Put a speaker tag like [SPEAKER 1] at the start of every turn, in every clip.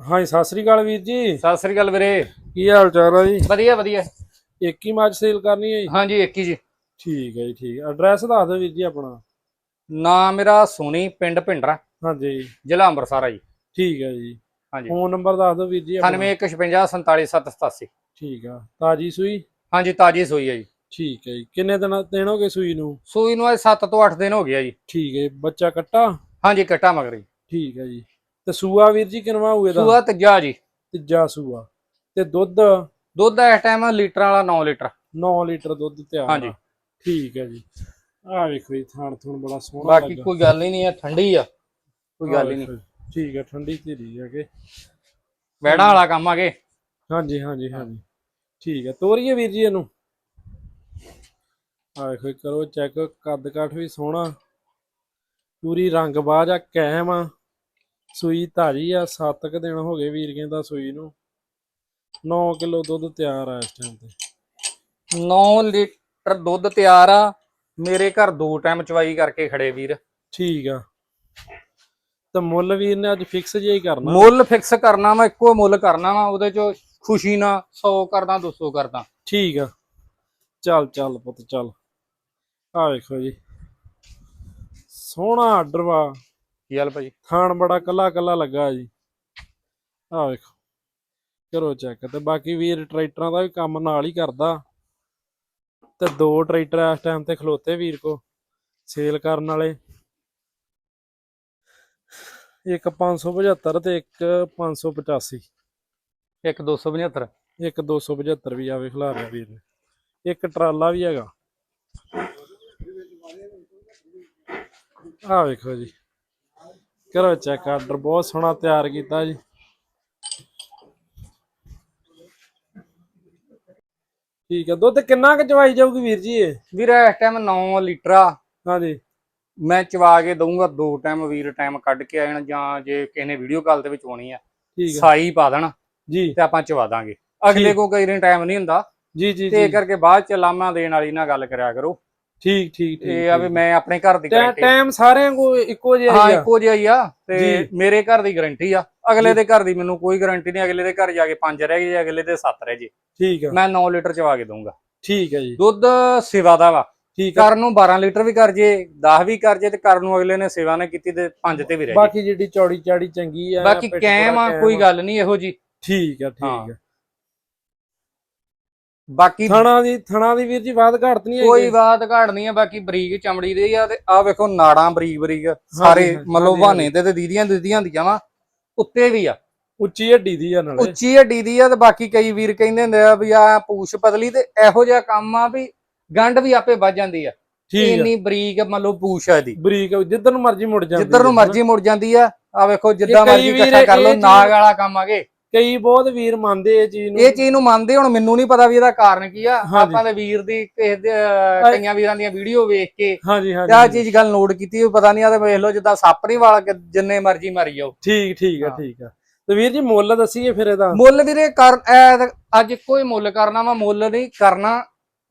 [SPEAKER 1] ਹਾਂਜੀ ਸਤਿ ਸ੍ਰੀ ਅਕਾਲ ਵੀਰ ਜੀ।
[SPEAKER 2] ਸਤਿ ਸ੍ਰੀ ਅਕਾਲ ਵੀਰੇ।
[SPEAKER 1] ਕੀ ਹਾਲ ਚਾਲ ਆ ਜੀ?
[SPEAKER 2] ਵਧੀਆ ਵਧੀਆ।
[SPEAKER 1] ਇੱਕ ਹੀ ਸੇਲ ਕਰਨੀ ਹੈ ਜੀ?
[SPEAKER 2] ਹਾਂਜੀ ਇੱਕ ਹੀ ਜੀ।
[SPEAKER 1] ਠੀਕ ਹੈ ਜੀ ਠੀਕ ਐਡਰੈਸ ਦੱਸ ਦਿਓ ਵੀਰ ਜੀ ਆਪਣਾ।
[SPEAKER 2] ਨਾਮ ਮੇਰਾ ਸੋਨੀ ਪਿੰਡ ਭਿੰਡਰਾ
[SPEAKER 1] ਹਾਂਜੀ।
[SPEAKER 2] ਜ਼ਿਲ੍ਹਾ ਅੰਮ੍ਰਿਤਸਰ ਆ ਜੀ।
[SPEAKER 1] ਠੀਕ ਹੈ ਜੀ।
[SPEAKER 2] ਹਾਂਜੀ।
[SPEAKER 1] ਫੋਨ ਨੰਬਰ ਦੱਸ ਦਿਓ ਵੀਰ ਜੀ ਆਪਣਾ।
[SPEAKER 2] 9156477787
[SPEAKER 1] ਠੀਕ ਆ। ਤਾਜੀ ਸੂਈ?
[SPEAKER 2] ਹਾਂਜੀ ਤਾਜੀ ਸੂਈ ਹੈ ਜੀ।
[SPEAKER 1] ਠੀਕ ਹੈ ਜੀ। ਕਿੰਨੇ ਦਿਨ ਦਿਨ ਹੋ ਗਏ ਸੂਈ ਨੂੰ?
[SPEAKER 2] ਸੂਈ ਨੂੰ ਅੱਜ 7 ਤੋਂ 8 ਦਿਨ ਹੋ ਗਿਆ ਜੀ।
[SPEAKER 1] ਠੀਕ ਹੈ। ਬੱਚਾ ਕੱਟਾ?
[SPEAKER 2] ਹਾਂਜੀ ਕੱਟਾ ਮਗਰ ਜੀ।
[SPEAKER 1] ਠੀਕ ਹੈ ਜੀ। ਤੇ ਸੂਆ ਵੀਰ ਜੀ ਕਿਨਵਾ ਹੋਏ ਦਾ
[SPEAKER 2] ਸੂਆ ਤੀਜਾ ਜੀ।
[SPEAKER 1] ਤੀਜਾ ਸੂਆ। ਤੇ ਦੁੱਧ?
[SPEAKER 2] ਦੁੱਧ ਇਸ ਟਾਈਮ ਲੀਟਰਾਂ ਵਾਲਾ 9 ਲੀਟਰ।
[SPEAKER 1] 9 ਲੀਟਰ ਦੁੱਧ
[SPEAKER 2] ਹਾਂਜੀ।
[SPEAKER 1] ਆ। ਠੀਕ ਹੈ ਜੀ। ਆਹ ਵੇਖੋ ਜੀ ਥਾਣ ਥੁਣ ਬੜਾ ਸੋਹਣਾ
[SPEAKER 2] ਬਾਕੀ ਕੋਈ ਗੱਲ ਹੀ ਨਹੀਂ ਹੈ ਠੰਡੀ ਆ। ਕੋਈ ਗੱਲ ਹੀ ਨਹੀਂ।
[SPEAKER 1] ਠੀਕ ਹੈ ਠੰਡੀ ਧੀਰੀ ਹੈ ਕਿ।
[SPEAKER 2] ਵੈੜਾਂ ਵਾਲਾ ਕੰਮ ਆਗੇ
[SPEAKER 1] ਹਾਂਜੀ ਹਾਂਜੀ ਹਾਂਜੀ। ਠੀਕ ਹੈ ਤੋਰੀਏ ਵੀਰ ਜੀ ਇਹਨੂੰ। ਆ ਵੇਖੋ ਕਰੋ ਚੈੱਕ ਕੱਦ ਕਾਠ ਵੀ ਸੋਹਣਾ। ਪੂਰੀ ਰੰਗ ਬਾਜ ਆ ਕੈਮ ਆ। ਸੂਈ ਧਾਰੀ ਆ 7 ਕ ਦਿਨ ਹੋ ਗਏ ਵੀਰ ਕਹਿੰਦਾ ਸੂਈ ਨੂੰ। 9 ਕਿਲੋ ਦੁੱਧ ਤਿਆਰ ਆ ਇਸ ਟਾਈਮ ਤੇ।
[SPEAKER 2] 9 ਲੀਟਰ ਦੁੱਧ ਤਿਆਰ ਆ। ਮੇਰੇ ਘਰ ਦੋ ਟਾਈਮ ਚਵਾਈ ਕਰਕੇ ਖੜੇ ਵੀਰ।
[SPEAKER 1] ਠੀਕ ਆ। ਤਾਂ ਮੁੱਲ ਵੀਰ ਨੇ ਅੱਜ ਫਿਕਸ ਜਿਹਾ ਹੀ ਕਰਨਾ।
[SPEAKER 2] ਮੁੱਲ ਫਿਕਸ ਕਰਨਾ ਵਾ ਇੱਕੋ ਮੁੱਲ ਕਰਨਾ ਵਾ ਉਹਦੇ ਚ ਖੁਸ਼ੀ ਨਾਲ 100 ਕਰਦਾ 200 ਕਰਦਾ।
[SPEAKER 1] ਠੀਕ ਆ। ਚੱਲ ਚੱਲ ਪੁੱਤ ਚੱਲ। ਆ ਵੇਖੋ ਜੀ। ਸੋਹਣਾ ਆਰਡਰ ਵਾ।
[SPEAKER 2] ਕੀ ਹਾਲ ਭਾਜੀ
[SPEAKER 1] ਥਾਣ ਬੜਾ ਕੱਲਾ ਕੱਲਾ ਲੱਗਾ ਜੀ। ਆ ਵੇਖੋ। ਕਰੋ ਚੈੱਕ ਤੇ ਬਾਕੀ ਵੀਰ ਟਰੈਕਟਰਾਂ ਦਾ ਵੀ ਕੰਮ ਨਾਲ ਹੀ ਕਰਦਾ। ਤੇ ਦੋ ਟਰੈਕਟਰ ਇਸ ਟਾਈਮ ਤੇ ਖਲੋਤੇ ਵੀਰ ਕੋ ਸੇਲ ਕਰਨ ਵਾਲੇ। ਇੱਕ 575 ਤੇ ਇੱਕ 585
[SPEAKER 2] ਇੱਕ 275
[SPEAKER 1] ਇੱਕ 275 ਵੀ ਆਵੇ ਖਿਲਾ ਰਿਹਾ ਵੀਰ। ਨੇ ਇੱਕ ਟਰਾਲਾ ਵੀ ਹੈਗਾ। ਆ ਵੇਖੋ ਜੀ। ਕਰੋ ਚੈੱਕ ਆਰਡਰ ਬਹੁਤ ਸੋਹਣਾ ਤਿਆਰ ਕੀਤਾ ਜੀ। ਠੀਕ ਹੈ ਦੁੱਧ ਕਿੰਨਾ ਕੁ ਚਵਾਈ ਜਾਊਗੀ ਵੀਰ ਜੀ ਇਹ?
[SPEAKER 2] ਵੀਰ ਇਸ ਟਾਈਮ 9 ਲੀਟਰ ਆ।
[SPEAKER 1] ਹਾਂਜੀ।
[SPEAKER 2] ਮੈਂ ਚਵਾ ਕੇ ਦਊਂਗਾ ਦੋ ਟਾਈਮ ਵੀਰ ਟਾਈਮ ਕੱਢ ਕੇ ਆਣ ਜਾਂ ਜੇ ਕਿਸੇ ਨੇ ਵੀਡੀਓ ਕਾਲ ਦੇ ਵਿੱਚ ਆਉਣੀ ਆ
[SPEAKER 1] ਠੀਕ ਹੈ
[SPEAKER 2] ਸਾਈ ਪਾ ਦੇਣ
[SPEAKER 1] ਜੀ।
[SPEAKER 2] ਤੇ ਆਪਾਂ ਚਵਾ ਦਾਂਗੇ। ਅਗਲੇ ਕੋ ਕਈ ਦਿਨ ਟਾਈਮ ਨਹੀਂ ਹੁੰਦਾ
[SPEAKER 1] ਜੀ ਜੀ
[SPEAKER 2] ਤੇ ਇਹ ਕਰਕੇ ਬਾਅਦ ਚ ਲਾਮਾ ਦੇਣ ਵਾਲੀ ਨਾਲ ਗੱਲ ਕਰਿਆ ਕਰੋ।
[SPEAKER 1] ਠੀਕ ਠੀਕ ਠੀਕ
[SPEAKER 2] ਇਹ ਆ ਵੀ ਮੈਂ ਆਪਣੇ ਘਰ ਦੀ ਗਾਰੰਟੀ
[SPEAKER 1] ਟਾਈਮ ਸਾਰਿਆਂ ਕੋ ਇੱਕੋ ਜਿਹਾ
[SPEAKER 2] ਹਾਂ
[SPEAKER 1] ਹੀ ਆ।
[SPEAKER 2] ਇੱਕੋ ਜਿਹਾ ਹੀ ਆ ਤੇ। ਮੇਰੇ ਘਰ ਦੀ ਗਾਰੰਟੀ ਆ। ਅਗਲੇ। ਦੇ ਘਰ ਦੀ ਮੈਨੂੰ ਕੋਈ ਗਾਰੰਟੀ ਨਹੀਂ ਅਗਲੇ ਦੇ ਘਰ ਜਾ ਕੇ 5 ਰਹਿ ਗਏ ਅਗਲੇ ਦੇ 7 ਰਹਿ ਜੇ
[SPEAKER 1] ਠੀਕ ਆ।
[SPEAKER 2] ਮੈਂ 9 ਲੀਟਰ ਚਵਾ ਕੇ ਦਊਂਗਾ।
[SPEAKER 1] ਠੀਕ ਹੈ ਜੀ।
[SPEAKER 2] ਦੁੱਧ ਸੇਵਾ ਦਾ ਵਾ।
[SPEAKER 1] ਠੀਕ ਆ।
[SPEAKER 2] ਕਰਨ ਨੂੰ 12 ਲੀਟਰ ਵੀ ਕਰ ਜੇ 10 ਵੀ ਕਰ ਜੇ ਤੇ ਕਰਨ ਨੂੰ ਅਗਲੇ ਨੇ ਸੇਵਾ ਨੇ ਕੀਤੀ ਤੇ 5 ਤੇ ਵੀ ਰਹਿ ਜੇ
[SPEAKER 1] ਬਾਕੀ ਜਿਹੜੀ ਚੌੜੀ ਚਾੜੀ ਚੰਗੀ ਆ
[SPEAKER 2] ਬਾਕੀ ਕੈਮ ਆ ਕੋਈ ਗੱਲ ਨਹੀਂ ਇਹੋ ਜੀ।
[SPEAKER 1] ਠੀਕ ਆ ਠੀਕ। ਆ।
[SPEAKER 2] ਬਾਕੀ
[SPEAKER 1] ਥਣਾ ਦੀ ਥਣਾ ਦੀ ਵੀਰ ਜੀ ਬਾਤ ਘਾਟ ਨਹੀਂ
[SPEAKER 2] ਕੋਈ ਬਾਤ ਘਾੜ ਨਹੀਂ ਆ ਬਾਕੀ ਬਰੀਕ ਚਮੜੀ ਦੇ ਆ ਤੇ ਆ ਵੇਖੋ ਨਾੜਾਂ ਬਰੀਕ ਬਰੀਕ ਸਾਰੇ ਮਤਲਬ ਬਹਾਨੇ ਤੇ ਤੇ ਦੀਦੀਆਂ ਦੀਦੀਆਂ ਹੁੰਦੀਆਂ ਵਾ ਉੱਤੇ ਵੀ ਆ।
[SPEAKER 1] ਉੱਚੀ ਹੱਡੀ ਦੀ ਆ ਨਾਲੇ।
[SPEAKER 2] ਉੱਚੀ ਹੱਡੀ ਦੀ ਆ ਤੇ ਬਾਕੀ ਕਈ ਵੀਰ ਕਹਿੰਦੇ ਹੁੰਦੇ ਆ ਵੀ ਆ ਪੂਛ ਪਤਲੀ ਤੇ ਇਹੋ ਜਿਹਾ ਕੰਮ ਆ ਵੀ ਗੰਢ ਵੀ ਆਪੇ ਵੱਜ ਜਾਂਦੀ ਆ।
[SPEAKER 1] ਠੀਕ
[SPEAKER 2] ਇੰਨੀ ਬਰੀਕ ਮਤਲਬ ਪੂਛ ਆ ਦੀ
[SPEAKER 1] ਬਰੀਕ ਜਿੱਧਰ ਨੂੰ ਮਰਜ਼ੀ ਮੁੜ ਜਾਂਦੀ
[SPEAKER 2] ਜਿੱਧਰ ਨੂੰ ਮਰਜ਼ੀ ਮੁੜ ਜਾਂਦੀ ਆ ਆ ਵੇਖੋ ਜਿੱਦਾਂ ਮਰਜ਼ੀ ਇਕੱਠਾ ਕਰ ਲਓ ਨਾਗ ਵਾਲਾ ਕੰਮ ਆਗੇ
[SPEAKER 1] ਕਈ ਬਹੁਤ ਵੀਰ ਮੰਨਦੇ ਇਹ ਚੀਜ਼ ਨੂੰ।
[SPEAKER 2] ਇਹ ਚੀਜ਼ ਨੂੰ ਮੰਨਦੇ ਹੁਣ ਮੈਨੂੰ ਨਹੀਂ ਪਤਾ ਵੀ ਇਹਦਾ ਕਾਰਨ ਕੀ ਆ।
[SPEAKER 1] ਹਾਂਜੀ।
[SPEAKER 2] ਆਪਾਂ ਦੇ ਵੀਰ ਦੀ ਕਿਸੇ ਦੇ ਅਹ, ਕਈਆਂ ਵੀਰਾਂ ਦੀਆਂ ਵੀਡੀਓ ਵੇਖ ਕੇ
[SPEAKER 1] ਹਾਂਜੀ
[SPEAKER 2] ਤੇ ਆ
[SPEAKER 1] ਹਾਂਜੀ।
[SPEAKER 2] ਚੀਜ਼ ਗੱਲ ਨੋਟ ਕੀਤੀ ਪਤਾ ਨਹੀਂ ਆ ਤੇ ਵੇਖ ਲਓ ਜਿੱਦਾਂ ਸੱਪ ਨਹੀਂ ਵਾਲ ਕੇ ਜਿੰਨੇ ਮਰਜ਼ੀ ਮਾਰੀ ਜਾਓ।
[SPEAKER 1] ਠੀਕ ਠੀਕ ਆ
[SPEAKER 2] ਹਾਂ।
[SPEAKER 1] ਠੀਕ ਆ। ਤੇ ਵੀਰ ਜੀ ਮੁੱਲ ਦੱਸੀਏ ਫਿਰ ਇਹਦਾ।
[SPEAKER 2] ਮੁੱਲ ਵੀਰੇ ਕਰ ਐ- ਅੱਜ ਕੋਈ ਮੁੱਲ ਕਰਨਾ ਵਾ ਮੁੱਲ ਨਹੀਂ ਕਰਨਾ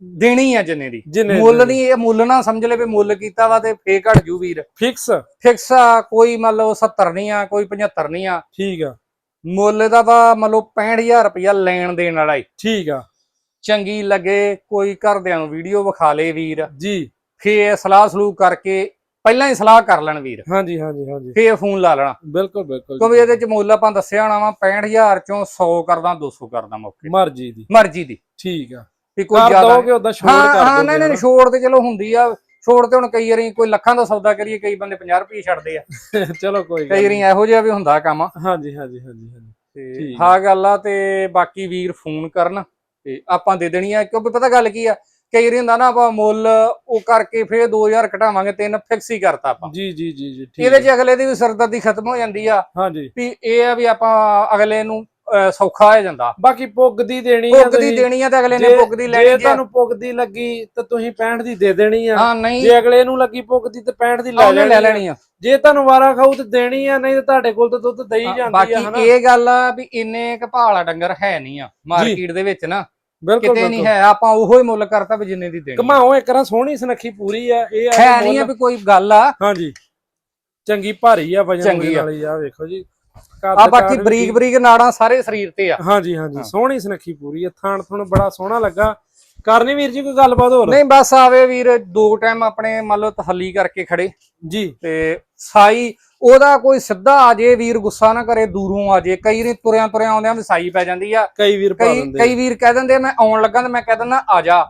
[SPEAKER 2] ਦੇਣੀ ਆ ਜਿੰਨੇ ਦੀ।
[SPEAKER 1] ਜਿੰਨੇ
[SPEAKER 2] ਮੁੱਲ ਨਹੀਂ ਇਹ ਮੁੱਲ ਨਾ ਸਮਝ ਲੈ ਵੀ ਮੁੱਲ ਕੀਤਾ ਵਾ ਤੇ ਫੇਰ ਘਟ ਜੂ ਵੀਰ।
[SPEAKER 1] ਫਿਕਸ।
[SPEAKER 2] ਫਿਕਸ ਆ ਕੋਈ ਮੰਨ ਲਓ 70 ਨਹੀਂ ਆ ਕੋਈ 75 ਨਹੀਂ ਆ।
[SPEAKER 1] ਠੀਕ ਆ।
[SPEAKER 2] ਮੁੱਲ ਦਾ ਵਾ ਮੰਨ ਲਓ 65000 ਰੁਪਇਆ ਲੈਣ ਦੇਣ ਵਾਲਾ ਹੀ
[SPEAKER 1] ਠੀਕ ਆ।
[SPEAKER 2] ਚੰਗੀ ਲੱਗੇ ਕੋਈ ਘਰਦਿਆਂ ਨੂੰ ਵੀਡੀਓ ਵਿਖਾ ਲੇ ਵੀਰ।
[SPEAKER 1] ਜੀ।
[SPEAKER 2] ਫੇਰ ਸਲਾਹ ਸਲੂਕ ਕਰਕੇ ਪਹਿਲਾਂ ਹੀ ਸਲਾਹ ਕਰ ਲੈਣ ਵੀਰ।
[SPEAKER 1] ਹਾਂਜੀ ਹਾਂਜੀ ਹਾਂਜੀ।
[SPEAKER 2] ਫੇਰ ਫੋਨ ਲਾ ਲੈਣਾ।
[SPEAKER 1] ਬਿਲਕੁਲ ਬਿਲਕੁਲ
[SPEAKER 2] ਕਿਉਂਕਿ ਇਹਦੇ ਚ ਮੁੱਲ ਆਪਾਂ ਦੱਸਿਆ ਹੋਣਾ ਵਾ 65000 ਚੋਂ 100 ਕਰਦਾ 200 ਕਰਦਾ ਮੌਕੇ। ਤੇ।
[SPEAKER 1] ਮਰਜ਼ੀ ਦੀ।
[SPEAKER 2] ਮਰਜ਼ੀ ਦੀ।
[SPEAKER 1] ਠੀਕ ਆ।
[SPEAKER 2] ਵੀ ਕੋਈ ਜ਼ਿਆਦਾ
[SPEAKER 1] ਦੋਗੇ ਉਦਾਂ ਛੋੜ
[SPEAKER 2] ਹਾਂ
[SPEAKER 1] ਕਰ
[SPEAKER 2] ਹਾਂ
[SPEAKER 1] ਦੋਗੇ
[SPEAKER 2] ਨਹੀਂ ਨਹੀਂ? ਛੋੜ ਤੇ ਚਲੋ ਹੁੰਦੀ ਆ। ਛੋੜ ਤੇ ਹੁਣ ਕਈ ਵਾਰੀ ਕੋਈ ਲੱਖਾਂ ਦਾ ਸੌਦਾ ਕਰੀਏ ਕਈ ਬੰਦੇ 50 ਰੁਪਏ ਛੱਡਦੇ ਆ।
[SPEAKER 1] ਚਲੋ ਕੋਈ ਗੱਲ
[SPEAKER 2] ਕਈ ਵਾਰੀ ਇਹੋ ਜਿਹਾ ਵੀ ਹੁੰਦਾ ਕੰਮ।
[SPEAKER 1] ਹਾਂਜੀ ਹਾਂਜੀ ਹਾਂਜੀ ਹਾਂਜੀ।
[SPEAKER 2] ਤੇ ਹਾਂ ਗੱਲ ਆ ਤੇ ਬਾਕੀ ਵੀਰ ਫੋਨ ਕਰਨ ਤੇ ਆਪਾਂ ਦੇ ਦੇਣੀ ਆ। ਕਿਉਂਕਿ ਪਤਾ ਗੱਲ ਕੀ ਆ? ਕਈ ਵਾਰੀ ਹੁੰਦਾ ਨਾ ਆਪਾਂ ਮੁੱਲ ਉਹ ਕਰਕੇ ਫੇਰ 2000 ਘਟਾਵਾਂਗੇ ਤਿੰਨ ਫਿਕਸ ਹੀ ਕਰਤਾ ਆਪਾਂ।
[SPEAKER 1] ਜੀ ਜੀ ਜੀ ਜੀ ਠੀਕ
[SPEAKER 2] ਇਹਦੇ। ਚ ਅਗਲੇ ਦੀ ਵੀ ਸਰਦਰਦੀ ਖਤਮ ਹੋ ਜਾਂਦੀ ਆ
[SPEAKER 1] ਹਾਂਜੀ।
[SPEAKER 2] ਵੀ ਇਹ ਆ ਵੀ ਆਪਾਂ ਅਗਲੇ ਨੂੰ ਸੌਖਾ ਹੋ ਜਾਂਦਾ।
[SPEAKER 1] ਬਾਕੀ ਪੁੱਗਦੀ ਦੇਣੀ ਆ
[SPEAKER 2] ਪੁੱਗ ਦੀ। ਦੇਣੀ ਆ ਤੇ ਅਗਲੇ ਨੇ ਪੁੱਗ ਦੀ
[SPEAKER 1] ਜੇ
[SPEAKER 2] ਲੈਣੀ ਜੇ
[SPEAKER 1] ਤੁਹਾਨੂੰ ਪੁੱਗਦੀ ਲੱਗੀ ਤਾਂ ਤੁਸੀਂ 65 ਦੀ ਦੇ ਦੇਣੀ ਆ।
[SPEAKER 2] ਹਾਂ ਨਹੀਂ।
[SPEAKER 1] ਜੇ ਅਗਲੇ ਨੂੰ ਲੱਗੀ ਪੁੱਗਦੀ ਤੇ 65 ਦੀ ਲੈ ਲੈਣੀ ਆ। ਜੇ ਤੁਹਾਨੂੰ ਵਾਰਾ ਖਾਊ ਤੇ ਦੇਣੀ ਆ ਨਹੀਂ ਤੇ ਤੁਹਾਡੇ ਕੋਲ ਤਾਂ ਦੁੱਧ ਦਈ ਜਾਂਦੀ ਆ
[SPEAKER 2] ਬਾਕੀ ਇਹ ਗੱਲ ਆ ਵੀ ਇੰਨੇ ਕਪਾਲਾ ਡੰਗਰ ਹੈ ਨਹੀਂ ਆ ਮਾਰਕੀਟ ਦੇ ਵਿੱਚ ਨਾ।
[SPEAKER 1] ਬਿਲਕੁਲ
[SPEAKER 2] ਕਿਤੇ ਨਹੀਂ ਹੈ ਆਪਾਂ ਉਹੋ ਹੀ ਮੁੱਲ ਕਰਤਾ ਵੀ ਜਿੰਨੇ ਦੀ ਦੇਣੀ।
[SPEAKER 1] ਕਮਾਓ ਇੱਕ ਰਾਂ ਸੋਹਣੀ ਸੁਨੱਖੀ ਪੂਰੀ ਆ ਇਹ
[SPEAKER 2] ਹੈ ਨਹੀਂ ਆ ਵੀ ਕੋਈ ਗੱਲ ਆ।
[SPEAKER 1] ਹਾਂਜੀ। ਚੰਗੀ ਭਾਰੀ ਆ ਵਜਨ ਦੇ। ਵਾਲੀ ਆ ਵੇਖੋ ਜੀ। ਕੱਦ
[SPEAKER 2] ਆ ਬਾਕੀ ਬਰੀਕ ਬਰੀਕ ਨਾੜਾਂ ਸਾਰੇ ਸਰੀਰ ਤੇ ਆ।
[SPEAKER 1] ਹਾਂਜੀ ਹਾਂਜੀ। ਸੋਹਣੀ ਸੁਨੱਖੀ ਪੂਰੀ ਆ ਥਾਣ ਥੁਣ ਬੜਾ ਸੋਹਣਾ ਲੱਗਾ। ਕਰਨੀ ਵੀਰ ਜੀ ਕੋਈ ਗੱਲਬਾਤ ਹੋਰ?
[SPEAKER 2] ਨਹੀਂ ਬਸ ਆਵੇ ਵੀਰ ਦੋ ਟਾਈਮ ਆਪਣੇ ਮੰਨ ਲਓ ਤਹੱਲੀ ਕਰਕੇ ਖੜੇ।
[SPEAKER 1] ਜੀ।
[SPEAKER 2] ਤੇ ਸਾਈ ਉਹਦਾ ਕੋਈ ਸਿੱਧਾ ਆ ਜੇ ਵੀਰ ਗੁੱਸਾ ਨਾ ਕਰੇ ਦੂਰੋਂ ਆ ਜੇ। ਕਈ ਰੀ ਤੁਰਿਆਂ ਤੁਰਿਆਂ ਆਉਂਦਿਆਂ ਵੀ ਸਾਈ ਪੈ ਜਾਂਦੀ ਆ।
[SPEAKER 1] ਕਈ ਵੀਰ ਪਾ ਦਿੰਦੇ
[SPEAKER 2] ਕਈ ਵੀਰ ਕਹਿ ਦਿੰਦੇ ਮੈਂ ਆਉਣ ਲੱਗਾ ਤੇ ਮੈਂ ਕਹਿ ਦਿੰਦਾ ਆ ਜਾ।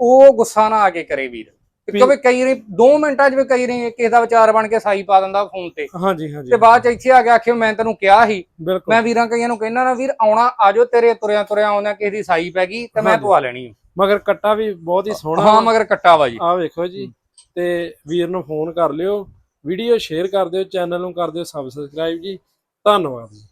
[SPEAKER 2] ਉਹ ਗੁੱਸਾ ਨਾ ਆ ਕੇ ਕਰੇ ਵੀਰ। ਕਿਉਂਕਿ ਕਈ ਰੀ 2 ਮਿੰਟਾਂ 'ਚ ਵੀ ਕਈ ਰੀ ਕਿਸੇ ਦਾ ਵਿਚਾਰ ਬਣ ਕੇ ਸਾਈ ਪਾ ਦਿੰਦਾ ਫੋਨ ਤੇ।
[SPEAKER 1] ਹਾਂਜੀ ਹਾਂਜੀ।
[SPEAKER 2] ਤੇ ਬਾਅਦ 'ਚ ਇੱਥੇ ਆ ਕੇ ਆਖਿਓ ਮੈਂ ਤੈਨੂੰ ਕਿਹਾ ਸੀ। ਮੈਂ ਵੀਰਾਂ ਕਈਆਂ ਨੂੰ ਕਹਿੰਦਾ ਨਾ ਵੀਰ ਆਉਣਾ ਆਜੋ ਤੇਰੇ ਤੁਰਿਆਂ ਤੁਰਿਆਂ ਆਉਂਦਿਆਂ ਕਿਸੇ ਦੀ ਸਾਈ ਪੈ ਗਈ ਤੇ ਮੈਂ। ਪਵਾ ਲੈਣੀ।
[SPEAKER 1] ਮਗਰ ਕੱਟਾ ਵੀ ਬਹੁਤ ਹੀ ਸੋਹਣਾ।
[SPEAKER 2] ਹਾਂ ਮਗਰ ਕੱਟਾ ਵਾ ਜੀ।
[SPEAKER 1] ਆ ਵੇਖੋ ਜੀ। ਤੇ ਵੀਰ ਨੂੰ ਫੋਨ ਕਰ ਲਿਓ। ਵੀਡੀਓ ਸ਼ੇਅਰ ਕਰ ਦਿਓ ਚੈਨਲ ਨੂੰ ਕਰ ਦਿਓ ਸਬਸਕ੍ਰਾਈਬ ਜੀ। ਧੰਨਵਾਦ ਜੀ।